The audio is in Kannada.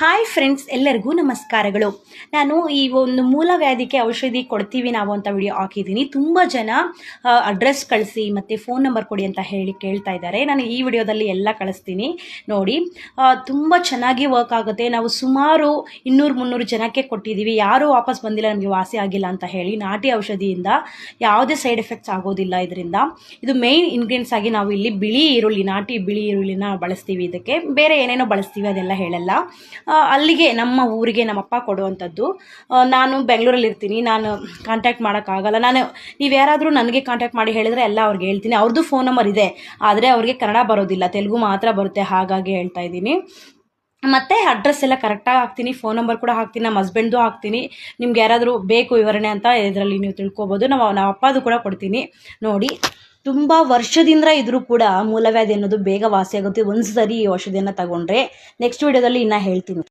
ಹಾಯ್ ಫ್ರೆಂಡ್ಸ್ ಎಲ್ಲರಿಗೂ ನಮಸ್ಕಾರಗಳು. ನಾನು ಈ ಒಂದು ಮೂಲವ್ಯಾಧಿಗೆ ಔಷಧಿ ಕೊಡ್ತೀವಿ ನಾವು ಅಂತ ವಿಡಿಯೋ ಹಾಕಿದ್ದೀನಿ. ತುಂಬ ಜನ ಅಡ್ರೆಸ್ ಕಳಿಸಿ ಮತ್ತು ಫೋನ್ ನಂಬರ್ ಕೊಡಿ ಅಂತ ಹೇಳಿ ಕೇಳ್ತಾ ಇದ್ದಾರೆ. ನಾನು ಈ ವಿಡಿಯೋದಲ್ಲಿ ಎಲ್ಲ ಕಳಿಸ್ತೀನಿ. ನೋಡಿ ತುಂಬ ಚೆನ್ನಾಗಿ ವರ್ಕ್ ಆಗುತ್ತೆ. ನಾವು ಸುಮಾರು ಇನ್ನೂರು ಮುನ್ನೂರು ಜನಕ್ಕೆ ಕೊಟ್ಟಿದ್ದೀವಿ. ಯಾರೂ ವಾಪಸ್ ಬಂದಿಲ್ಲ, ನಮಗೆ ವಾಸಿ ಆಗಿಲ್ಲ ಅಂತ ಹೇಳಿ ನಾಟಿ ಔಷಧಿಯಿಂದ ಯಾವುದೇ ಸೈಡ್ ಎಫೆಕ್ಟ್ಸ್ ಆಗೋದಿಲ್ಲ ಇದರಿಂದ. ಇದು ಮೇಯ್ನ್ ಇಂಗ್ರೀಡಿಯೆಂಟ್ಸ್ ಆಗಿ ನಾವು ಇಲ್ಲಿ ಬಿಳಿ ಈರುಳ್ಳಿ, ನಾಟಿ ಬಿಳಿ ಈರುಳ್ಳಿನ ಬಳಸ್ತೀವಿ ಇದಕ್ಕೆ. ಬೇರೆ ಏನೇನೋ ಬಳಸ್ತೀವಿ ಅದೆಲ್ಲ ಹೇಳಲ್ಲ. ಅಲ್ಲಿಗೆ ನಮ್ಮ ಊರಿಗೆ ನಮ್ಮಪ್ಪ ಕೊಡುವಂಥದ್ದು. ನಾನು ಬೆಂಗಳೂರಲ್ಲಿ ಇರ್ತೀನಿ. ನಾನು ಕಾಂಟ್ಯಾಕ್ಟ್ ಮಾಡೋಕ್ಕಾಗಲ್ಲ ನಾನು, ನೀವು ಯಾರಾದರೂ ನನಗೆ ಕಾಂಟ್ಯಾಕ್ಟ್ ಮಾಡಿ ಹೇಳಿದರೆ ಎಲ್ಲ ಅವ್ರಿಗೆ ಹೇಳ್ತೀನಿ. ಅವ್ರದ್ದು ಫೋನ್ ನಂಬರ್ ಇದೆ. ಆದರೆ ಅವ್ರಿಗೆ ಕನ್ನಡ ಬರೋದಿಲ್ಲ. ತೆಲುಗು ಮಾತ್ರ ಬರುತ್ತೆ ಹಾಗಾಗಿ ಹೇಳ್ತಾ ಇದ್ದೀನಿ. ಮತ್ತು ಅಡ್ರೆಸ್ ಎಲ್ಲ ಕರೆಕ್ಟಾಗಿ ಹಾಕ್ತೀನಿ. ಫೋನ್ ನಂಬರ್ ಕೂಡ ಹಾಕ್ತೀನಿ. ನಮ್ಮ ಹಸ್ಬೆಂಡ್ದು ಹಾಕ್ತೀನಿ. ನಿಮ್ಗೆ ಯಾರಾದರೂ ಬೇಕು ವಿವರಣೆ ಅಂತ ಇದರಲ್ಲಿ ನೀವು ತಿಳ್ಕೊಬೋದು. ನಾವು ನಮ್ಮ ಅಪ್ಪದು ಕೂಡ ಕೊಡ್ತೀನಿ. ನೋಡಿ. ತುಂಬ ವರ್ಷದಿಂದ ಇದ್ರೂ ಕೂಡ ಮೂಲವ್ಯಾಧಿ ಅನ್ನೋದು ಬೇಗ ವಾಸಿ ಆಗುತ್ತೆ ಒಂದು ಸರಿ ಈ ಔಷಧಿಯನ್ನ ತಗೊಂಡ್ರೆ ನೆಕ್ಸ್ಟ್ ವಿಡಿಯೋದಲ್ಲಿ ಇನ್ನ ಹೇಳ್ತೀನಿ.